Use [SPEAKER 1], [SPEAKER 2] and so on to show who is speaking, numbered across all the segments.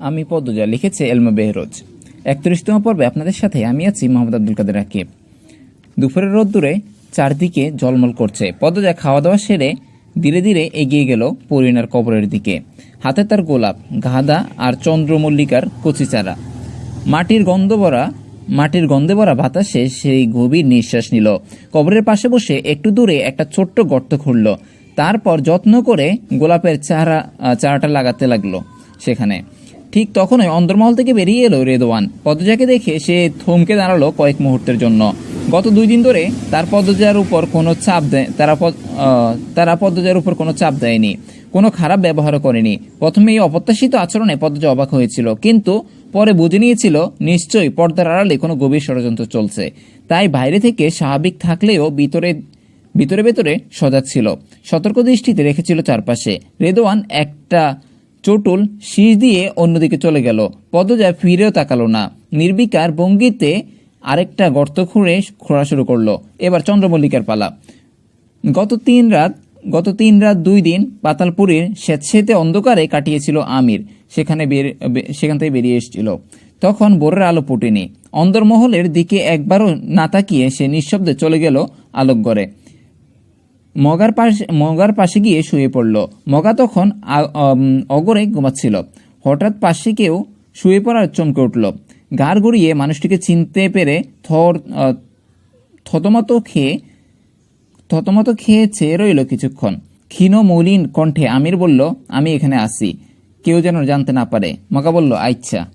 [SPEAKER 1] আমি পদ্মজা লিখেছে এলমা বেহরোজ। একত্রিশতম পর্বে আপনাদের সাথে আমি আছি মোহাম্মদ আব্দুল কাদের রাকিব। দুপুরের রোদ্দুরে চারদিকে জলমল করছে। পদ্মজা খাওয়া দাওয়া সেরে ধীরে ধীরে এগিয়ে গেল পরিণার কবরের দিকে। হাতে তার গোলাপ, গাঁদা আর চন্দ্রমল্লিকার কচি চারা। মাটির গন্ধ ভরা, মাটির গন্ধে ভরা বাতাসে সেই গভীর নিঃশ্বাস নিল। কবরের পাশে বসে একটু দূরে একটা ছোট্ট গর্ত খুঁড়ল। তারপর যত্ন করে গোলাপের চারা চারাটা লাগাতে লাগল সেখানে। ঠিক তখনই অন্দরমহল থেকে বেরিয়ে এলো রেদওয়ান পদ্মজাকে দেখে সে থমকে দাঁড়াল কয়েক মুহূর্তের জন্য। গত দুই দিন ধরে তার পদ্মজার উপর কোনো চাপ দেয় তারা তারা পদ্মজার উপর কোনো চাপ দেয়নি, কোনো খারাপ ব্যবহারও করেনি। প্রথমে এই অপ্রত্যাশিত আচরণে পদ্মজা অবাক হয়েছিল, কিন্তু পরে বুঝে নিয়েছিল, নিশ্চয়ই পর্দার আড়ালে কোনো গভীর ষড়যন্ত্র চলছে। তাই বাইরে থেকে স্বাভাবিক থাকলেও ভিতরে ভিতরে ভেতরে সজাগ ছিল। সতর্ক দৃষ্টিতে রেখেছিল চারপাশে। রেদওয়ান একটা চটুল শীষ দিয়ে অন্যদিকে চলে গেল। পদজা ফিরেও তাকালো না। নির্বিকার ভঙ্গিতে আরেকটা গর্ত খুঁড়ে খোঁড়া শুরু করল। এবার চন্দ্রমল্লিকার পালা। গত তিন রাত, গত তিন রাত দুই দিন পাতালপুরের স্বেচ্ছেতে অন্ধকারে কাটিয়েছিল আমির। সেখানে সেখান থেকে বেরিয়ে এসেছিল। তখন বোরের আলো ফুটেনি। অন্দরমহলের দিকে একবারও না তাকিয়ে সে নিঃশব্দে চলে গেল আলোকগড়ে। মগার পাশে মগার পাশে গিয়ে শুয়ে পড়ল। মগা তখন অগরে ঘুমাচ্ছিল। হঠাৎ পাশে কেউ শুয়ে পড়ার চমকে উঠল। গাড় গড়িয়ে মানুষটিকে চিনতে পেরে থর থতমত খেয়ে থতমত খেয়ে চেয়ে রইল কিছুক্ষণ। ক্ষীণ মৌলিন কণ্ঠে আমির বলল, আমি এখানে আসি কেউ যেন জানতে না পারে। মগা বলল আচ্ছা।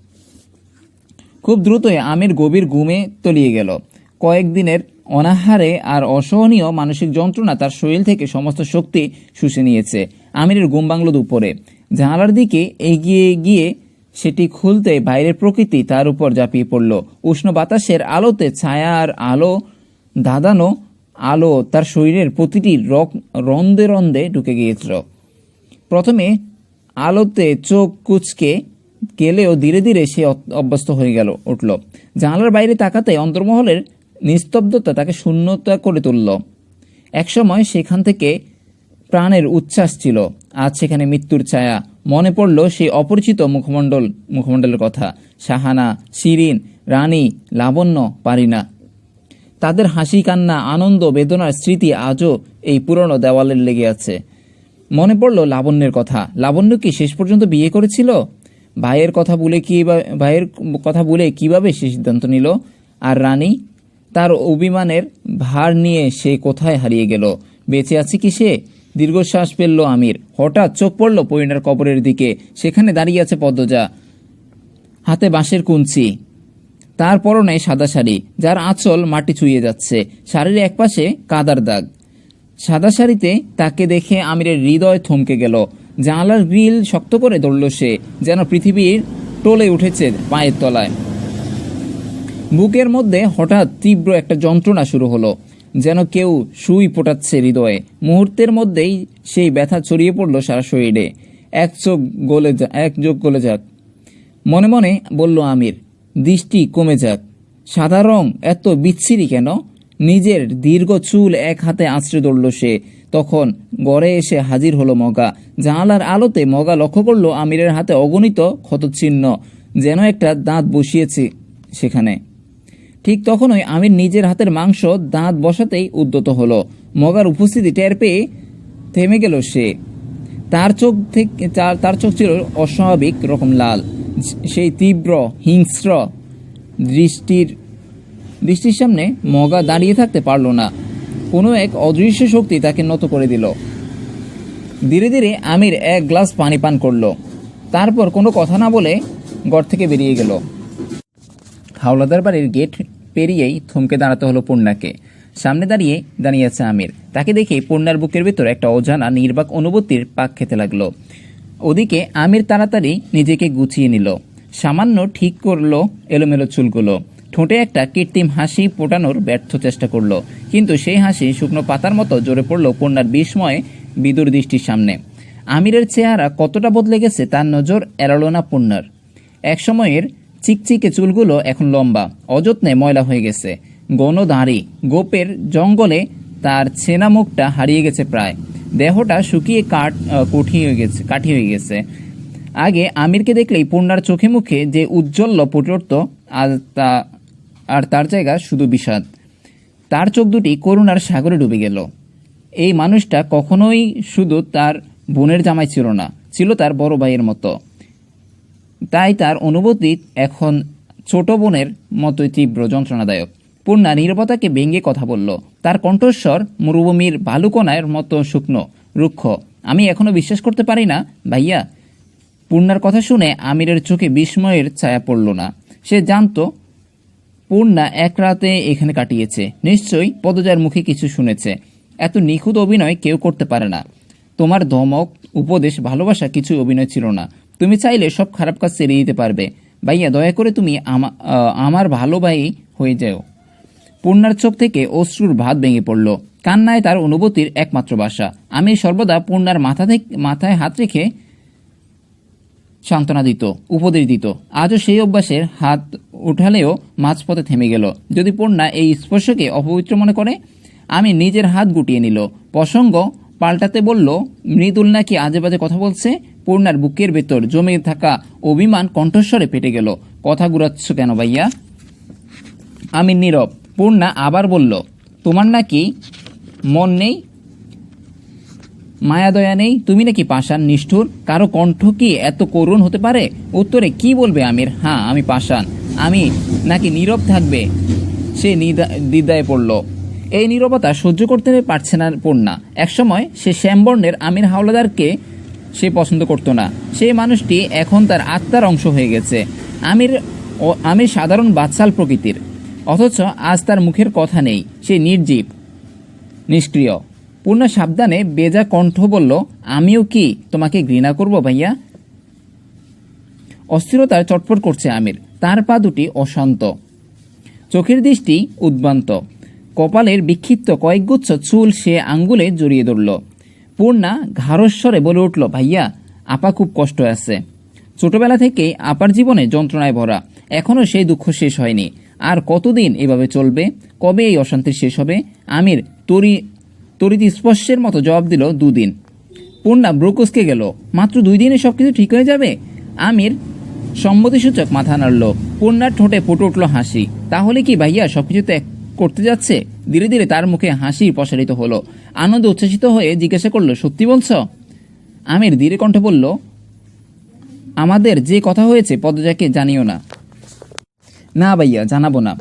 [SPEAKER 1] খুব দ্রুতই আমির গভীর ঘুমে তলিয়ে গেল। কয়েকদিনের অনাহারে আর অসহনীয় মানসিক যন্ত্রণা তার শরীর থেকে সমস্ত শক্তি শুষে নিয়েছে। আমিরের ঘুম বাংলো দুপুরে। জানালার দিকে এগিয়ে গিয়ে সেটি খুলতে বাইরের প্রকৃতি তার উপর ঝাঁপিয়ে পড়ল। উষ্ণ বাতাসের আলোতে ছায়া আর আলো দাদানো আলো তার শরীরের প্রতিটি রক, রন্দে রন্দে ঢুকে গিয়েছিল। প্রথমে আলোতে চোখ কুচকে গেলেও ধীরে ধীরে সে অভ্যস্ত হয়ে গেল, উঠল। জানালার বাইরে তাকাতে অন্তর্মহলের নিস্তব্ধতা তাকে শূন্যতা করে তুলল। একসময় সেখান থেকে প্রাণের উচ্ছ্বাস ছিল। আজ সেখানে মৃত্যুর ছায়া। মনে পড়ল সেই অপরিচিত মুখমণ্ডল, মুখমণ্ডলের কথা। সাহানা, শিরিন, রানী, লাবণ্য, পারিনা। তাদের হাসি, কান্না, আনন্দ, বেদনার স্মৃতি আজও এই পুরনো দেওয়ালের লেগে আছে। মনে পড়ল লাবণ্যের কথা। লাবণ্য কি শেষ পর্যন্ত বিয়ে করেছিল? ভাইয়ের কথা বলে কি ভাইয়ের কথা বলে কীভাবে সে সিদ্ধান্ত নিল? আর রানী? তার অভিমানের ভার নিয়ে সে কোথায় হারিয়ে গেল? বেঁচে আছে কি সে? দীর্ঘশ্বাস ফেলল আমির। হঠাৎ চোখ পড়ল পরিণার কবরের দিকে। সেখানে দাঁড়িয়ে আছে পদ্মজা। হাতে বাঁশের কুঞ্চি। তার পরনে সাদা শাড়ি, যার আঁচল মাটি ছুঁয়ে যাচ্ছে। শাড়ির একপাশে কাদার দাগ। সাদা শাড়িতে তাকে দেখে আমিরের হৃদয় থমকে গেল। জানালার গ্রিল শক্ত করে ধরল সে, যেন পৃথিবীর টলে উঠেছে পায়ের তলায়। বুকের মধ্যে হঠাৎ তীব্র একটা যন্ত্রণা শুরু হলো, যেন কেউ সুই ফোটাচ্ছে হৃদয়ে। মুহূর্তের মধ্যেই সেই ব্যথা ছড়িয়ে পড়ল সারা শরীরে। এক চোখ গলে যা এক চোখ গলে যাক। মনে মনে বলল আমির, দৃষ্টি কমে যাক। সাদা রং এত বিচ্ছিরি কেন? নিজের দীর্ঘ চুল এক হাতে আঁচড়ে ধরল সে। তখন গড়ে এসে হাজির হলো মগা। জানালার আলোতে মগা লক্ষ্য করল আমিরের হাতে অগণিত ক্ষতচিহ্ন, যেন একটা দাঁত বসিয়েছে সেখানে। ঠিক তখনই আমির নিজের হাতের মাংস দাঁত বসাতেই উদ্যত হলো। মগার উপস্থিতি টের পেয়ে থেমে গেল সে। তার চোখ থেকে তার- চোখ ছিল অস্বাভাবিক রকম লাল। সেই তীব্র, হিংস্র দৃষ্টির দৃষ্টির সামনে মগা দাঁড়িয়ে থাকতে পারল না। কোনো এক অদৃশ্য শক্তি তাকে নত করে দিল। ধীরে ধীরে আমির এক গ্লাস পানি পান করল। তারপর কোনো কথা না বলে ঘর থেকে বেরিয়ে গেল। হাওলাদার বাড়ির গেট পেরিয়েই থমকে দাঁড়াতে হলো পূর্ণাকে। সামনে দাঁড়িয়ে দাঁড়িয়ে আছে আমির। তাকে দেখে পূর্ণার বুকের ভেতর একটা অজানা নির্বাক অনুভূতির পাক খেতে লাগল। ওদিকে আমির তাড়াতাড়ি নিজেকে গুছিয়ে নিল। সামান্য ঠিক করল এলোমেলো চুলগুলো। ঠোঁটে একটা কৃত্রিম হাসি ফোটানোর ব্যর্থ চেষ্টা করল। কিন্তু সেই হাসি শুকনো পাতার মতো জোরে পড়ল পূর্ণার বিস্ময়ে বিদুর দৃষ্টির সামনে। আমিরের চেহারা কতটা বদলে গেছে তার নজর এড়ালো না পূর্ণার। একসময়ের চিকচিকে চুলগুলো এখন লম্বা, অযত্নে ময়লা হয়ে গেছে। গণ দাঁড়ি, গোপের জঙ্গলে তার ছেনা মুখটা হারিয়ে গেছে প্রায়। দেহটা শুকিয়ে কাঠ কুঠি হয়ে গেছে, কাঠি হয়ে গেছে। আগে আমিরকে দেখলেই পূর্ণার চোখে মুখে যে উজ্জ্বল্য উঠত আর তা, আর তার জায়গা শুধু বিষাদ। তার চোখ দুটি করুণার সাগরে ডুবে গেল। এই মানুষটা কখনোই শুধু তার বোনের জামাই ছিল না, ছিল তার বড় ভাইয়ের মতো। তাই তার অনুভূতি এখন ছোট বোনের মতোই তীব্র যন্ত্রণাদায়ক। পূর্ণা নিরবতাকে ভেঙে কথা বলল, তার কণ্ঠস্বর মরুভূমির বালুকণার মতো শুকনো, রুক্ষ। আমি এখনও বিশ্বাস করতে পারি না, ভাইয়া। পূর্ণার কথা শুনে আমিরের চোখে বিস্ময়ের ছায়া পড়ল না। সে জানতো, পূর্ণা এক রাতে এখানে কাটিয়েছে। নিশ্চয়ই পদজার মুখে কিছু শুনেছে। এত নিখুঁত অভিনয় কেউ করতে পারে না। তোমার ধমক, উপদেশ, ভালোবাসা কিছু অভিনয় ছিল না। তুমি চাইলে সব খারাপ কাজ ছেড়ে দিতে পারবে। ভাইয়া, দয়া করে তুমি আমার ভালো ভাই হয়ে যাও। পূর্ণার চোখ থেকে অশ্রুর ভাত ভেঙে পড়ল। কান্নায় তার অনুভূতির একমাত্র বাসা। আমি সর্বদা পূর্ণার মাথা থেকে, মাথায় হাত রেখে সান্ত্বনা দিত, উপদেশ দিত। আজও সেই অভ্যাসের হাত উঠালেও মাঝপথে থেমে গেল। যদি পূর্ণা এই স্পর্শকে অপবিত্র মনে করে, আমি নিজের হাত গুটিয়ে নিল। প্রসঙ্গ পাল্টাতে বলল, মৃদুল নাকি আজে বাজে কথা বলছে? পূর্ণার বুকের ভেতর জমে থাকা অভিমান কণ্ঠস্বরে পেটে গেল। কথা ঘুরাচ্ছ কেন ভাইয়া? আমি নীরব। পূর্ণা আবার বলল, তোমার নাকি মন নেই? মায়া দয়া নেই? তুমি নাকি পাষাণ নিষ্ঠুর? কারও কণ্ঠ কি এত করুণ হতে পারে? উত্তরে কি বলবে আমির? হ্যাঁ আমি পাষাণ। আমি নাকি নীরব থাকবে? সে দ্বিধায় পড়ল। এই নীরবতা সহ্য করতে পারছে না পূর্ণা। একসময় সে শ্যামবর্ণের আমির হাওলাদারকে সে পছন্দ করতো না। সেই মানুষটি এখন তার আত্মার অংশ হয়ে গেছে। আমির ও আমির সাধারণ বাচ্চাল প্রকৃতির। অথচ আজ তার মুখের কথা নেই। সে নির্জীব, নিষ্ক্রিয়। পূর্ণ সাবধানে বেজা কণ্ঠ বলল, আমিও কি তোমাকে ঘৃণা করব ভাইয়া? অস্থিরতার চটপট করছে আমির। তার পা দুটি অশান্ত। চোখের দৃষ্টি উদ্বান্ত। কপালের বিক্ষিপ্ত কয়েকগুচ্ছ চুল সে আঙ্গুলে জড়িয়ে ধরল। পূর্ণা ঘাড়স্বরে বলে উঠল, ভাইয়া, আপা খুব কষ্ট আছে। ছোটবেলা থেকেই আপার জীবনে যন্ত্রণায় ভরা। এখনও সেই দুঃখ শেষ হয়নি। আর কতদিন এভাবে চলবে? কবে এই অশান্তি শেষ হবে? আমির তরি তরিত স্পর্শের মতো জবাব দিল, দুদিন। পূর্ণা ব্রুকুসকে গেল, মাত্র দুই দিনে সব কিছু ঠিক হয়ে যাবে? আমির সম্মতিসূচক মাথা নাড়ল। পূর্ণার ঠোঁটে ফুটে উঠল হাসি। তাহলে কি ভাইয়া সবকিছু ত্যাগ করতে যাচ্ছে? ধীরে ধীরে তার মুখে হাসি প্রসারিত হলো। আনন্দ উচ্ছ্বসিত হয়ে জিজ্ঞাসা করল, সত্যি বলছ? আমির ধীরে কণ্ঠে বলল, আমাদের যে কথা হয়েছে পদজাকে জানিও না। না ভাইয়া, জানাব না।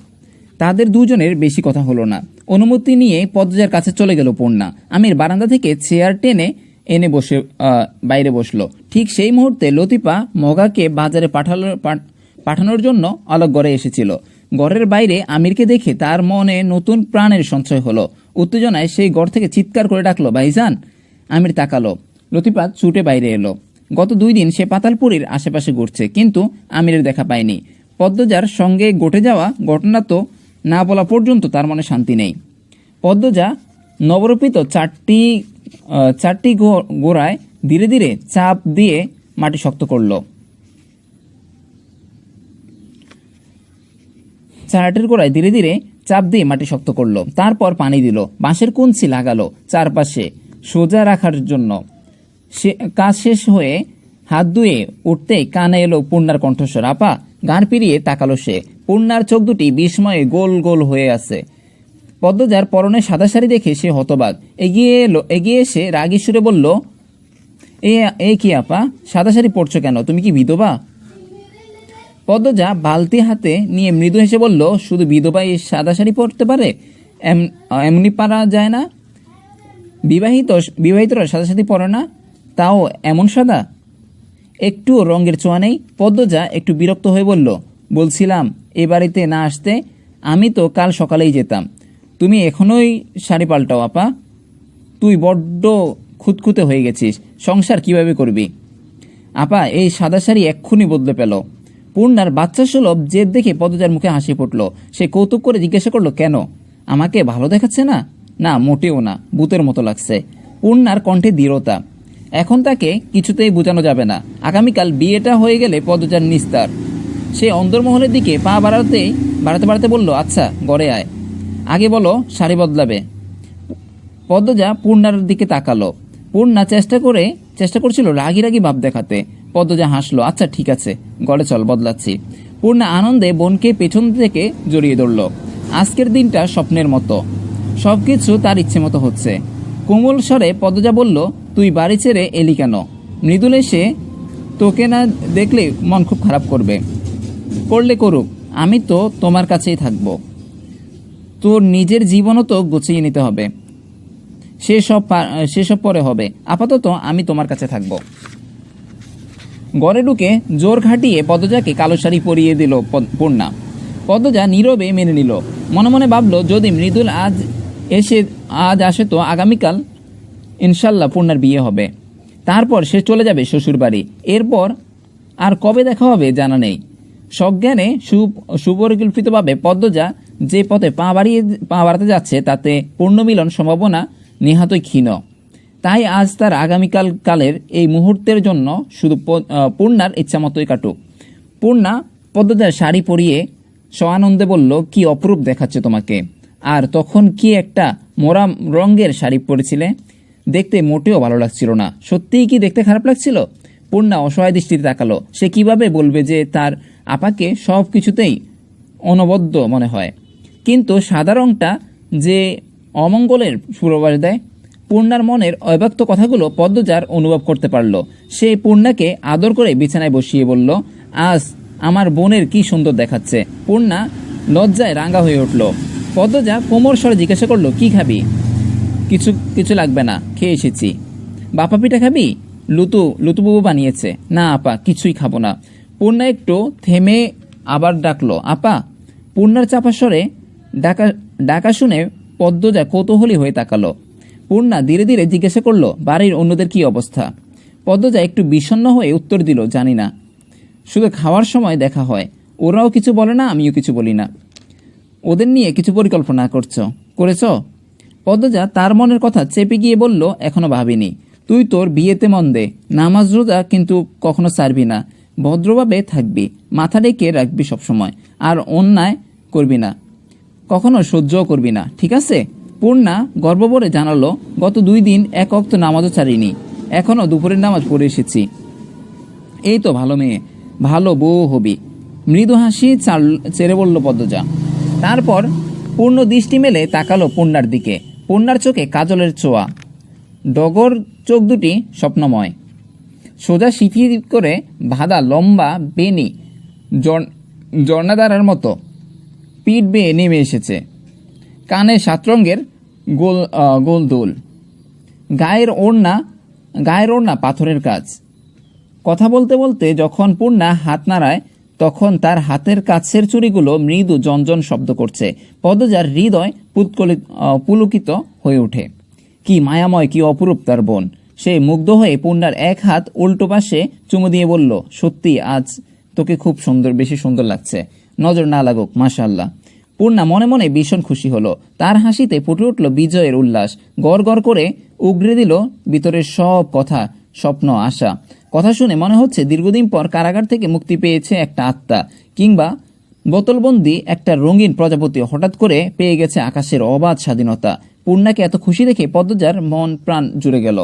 [SPEAKER 1] তাদের দুজনের বেশি কথা হলো না। অনুমতি নিয়ে পদ্মজার কাছে চলে গেল পূর্ণা। আমির বারান্দা থেকে চেয়ার টেনে এনে বসে বাইরে বসল। ঠিক সেই মুহূর্তে লতিফা মগাকে বাজারে পাঠালো পাঠ- পাঠানোর জন্য অলক ঘরে এসেছিল। ঘরের বাইরে আমিরকে দেখে তার মনে নতুন প্রাণের সঞ্চয় হলো। উত্তেজনায় সেই ঘর থেকে চিৎকার করে ডাকলো, ভাইজান! আমির তাকালো। লতিফা ছুটে বাইরে এলো। গত দুই দিন সে পাতালপুরীর আশেপাশে ঘুরছে, কিন্তু আমিরের দেখা পায়নি। পদ্মজার সঙ্গে ঘটে যাওয়া ঘটনা তো না বলা পর্যন্ত তার মনে শান্তি নেই। পদ্মজা নবরূপিত চারটি চারটি গোড়ায় ধীরে ধীরে চাপ দিয়ে মাটি শক্ত করল। চারাটির গোড়ায় ধীরে ধীরে চাপ দিয়ে মাটি শক্ত করল। তারপর পানি দিল। বাঁশের কুঞ্চি লাগালো চারপাশে সোজা রাখার জন্য। সে কাজ শেষ হয়ে হাত ধুয়ে উঠতেই কানে এলো পূর্ণার কণ্ঠস্বর, আপা! গান পিরিয়ে তাকালো সে। পূর্ণার চোখ দুটি বিস্ময়ে গোল গোল হয়ে আছে। পদ্মজার পরনে সাদা শাড়ি দেখে সে হতবাক। এগিয়ে এলো এগিয়ে এসে রাগী সুরে বলল এ কি আপা? সাদা শাড়ি পরছো কেন? তুমি কি বিধবা? পদ্মজা বালতি হাতে নিয়ে মৃদু হেসে বলল, শুধু বিধবাই সাদা শাড়ি পরতে পারে? এম- এমনি পারা যায় না। বিবাহিত, বিবাহিতরা সাদা শাড়ি পরে না? তাও এমন সাদা? একটুও রঙের ছোঁয়া নেই, পদ্মজা একটু বিরক্ত হয়ে বলল, বলছিলাম, এ বাড়িতে না আসতে আমি তো কাল সকালেই যেতাম। তুমি এখনোই শাড়ি পাল্টাও, আপা। তুই বড্ড খুঁতখুঁতে হয়ে গেছিস। সংসার কীভাবে করবি? আপা, এই সাদা শাড়ি এক্ষুনি বদলে পেল পূর্ণার বাচ্চা সুলভ জেদ দেখে পদজার মুখে হাসি ফুটল। সে কৌতুক করে জিজ্ঞাসা করল, কেন? আমাকে ভালো দেখাচ্ছে না? না, মোটেও না, ভূতের মতো লাগছে। পূর্ণার কণ্ঠে দৃঢ়তা। এখন তাকে কিছুতেই বোঝানো যাবে না। আগামীকাল বিয়েটা হয়ে গেলে পদজার নিস্তার। সে অন্দরমহলের দিকে পা বাড়াতে বাড়াতে বাড়াতে বলল আচ্ছা গড়ে আয়। আগে বলো, শাড়ি বদলাবে? পদ্মজা পূর্ণার দিকে তাকালো। পূর্ণা চেষ্টা করে, চেষ্টা করছিল রাগি রাগি ভাব দেখাতে। পদ্মজা হাসলো আচ্ছা ঠিক আছে, গড়ে চল, বদলাচ্ছি। পূর্ণা আনন্দে বোনকে পেছন থেকে জড়িয়ে ধরল। আজকের দিনটা স্বপ্নের মতো। সবকিছু তার ইচ্ছে মতো হচ্ছে। কোমল স্বরে পদ্মজা বলল, তুই বাড়ি ছেড়ে এলি কেন? মৃদুল এসে তোকে না দেখলে মন খুব খারাপ করবে। করলে করুক, আমি তো তোমার কাছেই থাকব। তোর নিজের জীবনও তো গুছিয়ে নিতে হবে। সেসব সেসব পরে হবে। আপাতত আমি তোমার কাছে থাকব। ঘরে ঢুকে জোর খাটিয়ে পদ্মজাকে কালো শাড়ি পরিয়ে দিল পূর্ণা। পদ্মজা নীরবে মেনে নিল। মনে মনে ভাবলো, যদি মৃদুল আজ এসে আজ আসে তো আগামীকাল ইনশাল্লাহ পূর্ণার বিয়ে হবে। তারপর সে চলে যাবে শ্বশুর বাড়ি এরপর আর কবে দেখা হবে জানা নেই। সজ্ঞানে সুপরিকল্পিতভাবে পদ্মজা যে পথে পা বাড়িয়ে পা বাড়াতে যাচ্ছে, তাতে পূর্ণমিলন সম্ভাবনা নিহাতই ক্ষীণ। তাই আজ তার আগামীকাল কালের এই মুহূর্তের জন্য শুধু পূর্ণার ইচ্ছামতোই কাটুক। পূর্ণা পদ্মজার শাড়ি পরিয়ে সআনন্দে বলল, কি অপরূপ দেখাচ্ছে তোমাকে। আর তখন কি একটা মোরা রঙের শাড়ি পরেছিলে? দেখতে মোটেও ভালো লাগছিল না। সত্যিই কি দেখতে খারাপ লাগছিল? পূর্ণা অসহায় দৃষ্টিতে তাকালো। সে কীভাবে বলবে যে তার আপাকে সব কিছুতেই অনবদ্য মনে হয়। কিন্তু সাদা রঙটা যে অমঙ্গলের পূর্বাভাস দেয় পূর্ণার মনের অব্যক্ত কথাগুলো পদ্মজার অনুভব করতে পারল। সে পূর্ণাকে আদর করে বিছানায় বসিয়ে বলল, আজ আমার বোনের কি সুন্দর দেখাচ্ছে। পূর্ণা লজ্জায় রাঙ্গা হয়ে উঠল। পদ্মজা কোমর স্বরে জিজ্ঞাসা করল, কি খাবি? কিছু কিছু লাগবে না, খেয়ে এসেছি। বাপা পিঠা খাবি? লুতু, লুতুবাবু বানিয়েছে। না, আপা, কিছুই খাব না। পূর্ণা একটু থেমে আবার ডাকলো, আপা। পূর্ণার চাপা স্বরে ডাকা ডাকা শুনে পদ্মজা কৌতূহলী হয়ে তাকালো। পূর্ণা ধীরে ধীরে জিজ্ঞাসা করল, বাড়ির অন্যদের কি অবস্থা? পদ্মজা একটু বিষণ্ণ হয়ে উত্তর দিল, জানি না। শুধু খাওয়ার সময় দেখা হয়। ওরাও কিছু বলে না, আমিও কিছু বলি না। ওদের নিয়ে কিছু পরিকল্পনা করছ। করেছ? পদ্মজা তার মনের কথা চেপে গিয়ে বলল, এখনও ভাবিনি। তুই তোর বিয়েতে মন দে। নামাজ রোজা কিন্তু কখনো ছাড়বি না। ভদ্রভাবে থাকবি। মাথা ডেকে রাখবি সবসময়। আর অন্যায় করবি না। কখনো সহ্যও করবি না। ঠিক আছে? পূর্ণা গর্বভরে জানালো, গত দুই দিন এক অক্ত নামাজও ছাড়িনি। এখনও দুপুরের নামাজ পড়ে এসেছি। এই তো ভালো মেয়ে, ভালো বউ হবি। মৃদু হাসি ছেড়ে বলল পদ্মজা। তারপর পূর্ণ দৃষ্টি মেলে তাকালো পূর্ণার দিকে। পূর্ণার চোখে কাজলের ছোঁয়া। ডগর চোখ দুটি স্বপ্নময়। সোজা সিথি করে ভাদা লম্বা বেনি জর্ণাদারার মতো। পিঠ বেয়ে নেমে এসেছে। কানে সাত রঙের গোল গোল দোল। গায়ের ওড়না গায়ের ওড়না পাথরের কাজ। কথা বলতে বলতে যখন পূর্ণা হাত নাড়ায়, তখন তার হাতের কাছের চুড়িগুলো মৃদু জনজন শব্দ করছে। পদজার হৃদয় পুৎকলিত পুলকিত হয়ে ওঠে। কি মায়াময়, কি অপরূপ তার বোন। সে মুগ্ধ হয়ে পূর্ণার এক হাত উল্টো পাশে চুমু দিয়ে বলল, সত্যি, আজ তোকে খুব সুন্দর, বেশি সুন্দর লাগছে। নজর না লাগুক মাশাল্লাহ পূর্ণা মনে মনে ভীষণ খুশি হলো। তার হাসিতে ফুটে উঠল বিজয়ের উল্লাস। গড় গড় করে উগরে দিল ভিতরের সব কথা, স্বপ্ন, আশা। কথা শুনে মনে হচ্ছে দীর্ঘদিন পর কারাগার থেকে মুক্তি পেয়েছে একটা আত্মা, কিংবা বোতলবন্দি একটা রঙিন প্রজাপতি হঠাৎ করে পেয়ে গেছে আকাশের অবাধ স্বাধীনতা। পূর্ণাকে এত খুশি দেখে পদ্মজার মন প্রাণ জুড়ে গেল।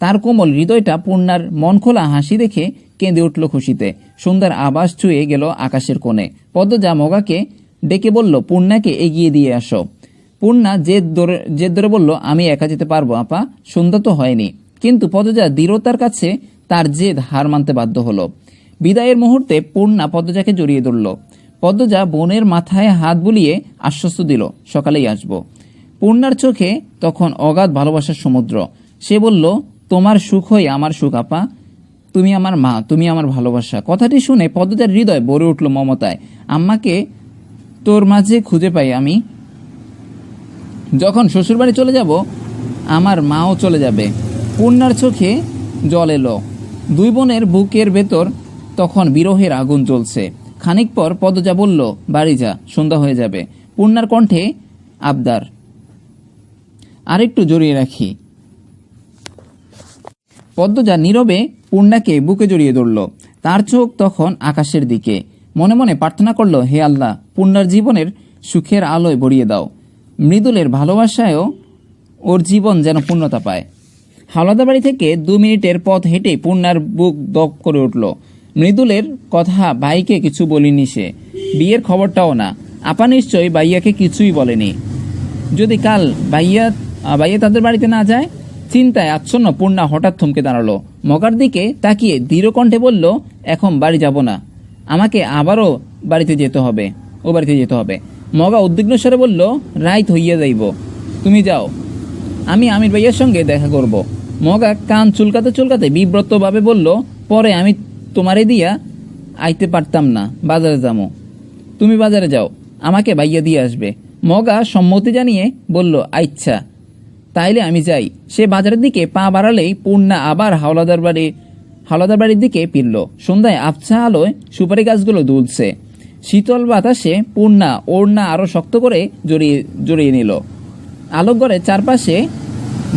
[SPEAKER 1] তার কোমল হৃদয়টা পূর্ণার মন খোলা হাসি দেখে কেঁদে উঠল খুশিতে। সুন্দর আবাস ছুঁয়ে গেল আকাশের কোণে। পদ্মজা মগাকে ডেকে বলল, পূর্ণাকে এগিয়ে দিয়ে আসো। পূর্ণা জেদ ধরে জেদ ধরে বলল, আমি একা যেতে পারব, আপা। সন্ধ্যা তো হয়নি। কিন্তু পদজা দৃঢ়তার কাছে তার জেদ হার মানতে বাধ্য হলো। বিদায়ের মুহূর্তে পূর্ণা পদ্মজাকে জড়িয়ে ধরল। পদ্মজা বোনের মাথায় হাত বুলিয়ে আশ্বস্ত দিল, সকালেই আসব। পূর্ণার চোখে তখন অগাধ ভালোবাসার সমুদ্র। সে বলল, তোমার সুখই আমার সুখ, আপা। তুমি আমার মা, তুমি আমার ভালোবাসা। কথাটি শুনে পদ্মজার হৃদয় ভরে উঠল মমতায়। আম্মাকে তোর মাঝে খুঁজে পাই আমি। যখন শ্বশুরবাড়ি চলে যাব, আমার মাও চলে যাবে। পূর্ণার চোখে জল এলো। দুই বোনের বুকের ভেতর তখন বিরহের আগুন জ্বলছে। খানিক পর পদজা বলল, বাড়ি যা, সন্ধ্যা হয়ে যাবে পূর্ণার কণ্ঠে আবদার। আরেকটু জড়িয়ে রাখি। পদ্মজা নীরবে পূর্ণাকে বুকে জড়িয়ে ধরল। তার চোখ তখন আকাশের দিকে। মনে মনে প্রার্থনা করল, হে আল্লাহ পূর্ণার জীবনের সুখের আলোয় ভরিয়ে দাও। মৃদুলের ভালোবাসায়ও ওর জীবন যেন পূর্ণতা পায়। হাওলাদার বাড়ি থেকে দু মিনিটের পথ হেঁটে পূর্ণার বুক দপ করে উঠল। মৃদুলের কথা ভাইকে কিছু বলিনি সে। বিয়ের খবরটাও না। আপা নিশ্চয়ই ভাইয়াকে কিছুই বলেনি। যদি কাল ভাইয়া ভাইয়া তাদের বাড়িতে না যায়, চিন্তায় আচ্ছন্ন পূর্ণা হঠাৎ থমকে দাঁড়াল। মগার দিকে তাকিয়ে দৃঢ় কণ্ঠে বলল, এখন বাড়ি যাব না। আমাকে আবারও বাড়িতে যেতে হবে। ও বাড়িতে যেতে হবে। মগা উদ্বিগ্ন স্বরে বলল, রাইত হইয়া যাইব। তুমি যাও। আমি আমির ভাইয়ের সঙ্গে দেখা করব। মগা কান চুলকাতে চুলকাতে বিব্রতভাবে বলল, পরে আমি তোমারে দিয়া আইতে পারতাম না, বাজারে যাব তুমি বাজারে যাও, আমাকে বাইয়া দিয়ে আসবে। মগা সম্মতি জানিয়ে বলল আচ্ছা তাইলে আমি যাই। সে বাজারের দিকে পা বাড়ালেই পূর্ণা আবার হাওলাদার বাড়ি, হাওলাদার বাড়ির দিকে ফিরল। সন্ধ্যায় আবছা আলোয় সুপারি গাছগুলো দুলছে। শীতল বাতাসে পূর্ণা, ওড়না আরও শক্ত করে জড়িয়ে জড়িয়ে নিল। আলোকগড়ের চারপাশে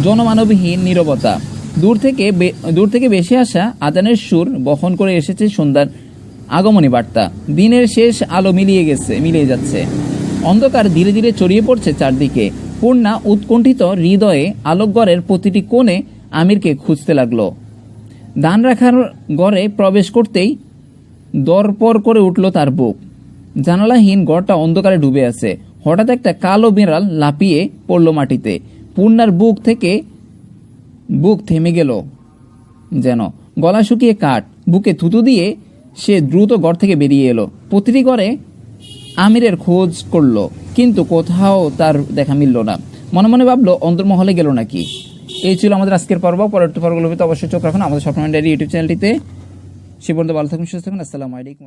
[SPEAKER 1] জনমানবহীন নীরবতা। দূর থেকে দূর থেকে বেশি আসা আজানের সুর বহন করে এসেছে সন্ধ্যার আগমনী বার্তা। দিনের শেষ আলো মিলিয়ে গেছে, মিলিয়ে যাচ্ছে। অন্ধকার ধীরে ধীরে ছড়িয়ে পড়ছে চারদিকে। পূর্ণা উৎকণ্ঠিত হৃদয়ে আলোকগড়ের প্রতিটি কোণে আমিরকে খুঁজতে লাগল। দান রাখার গড়ে প্রবেশ করতেই দরপর করে উঠল তার বুক। জানালাহীন ঘরটা অন্ধকারে ডুবে আছে। হঠাৎ একটা কালো বিড়াল লাপিয়ে পড়ল মাটিতে। পূর্ণার বুক থেকে বুক থেমে গেল যেন। গলা শুকিয়ে কাঠ। বুকে থুতু দিয়ে সে দ্রুত ঘর থেকে বেরিয়ে এলো। প্রতিটি ঘরে আমিরের খোঁজ করল, কিন্তু কোথাও তার দেখা মিলল না। মনে মনে ভাবলো, অন্তর্মহলে গেল নাকি? এই ছিল আমাদের আজকের পর্ব। পরবর্তী পর্বগুলোতে অবশ্যই চোখ রাখুন। আমাদের স্বপ্ন ইউটিউব চ্যানেলটিতে সে পর্যন্ত ভালো থাকুন, সুস্থ থাকুন। আসসালামু আলাইকুম।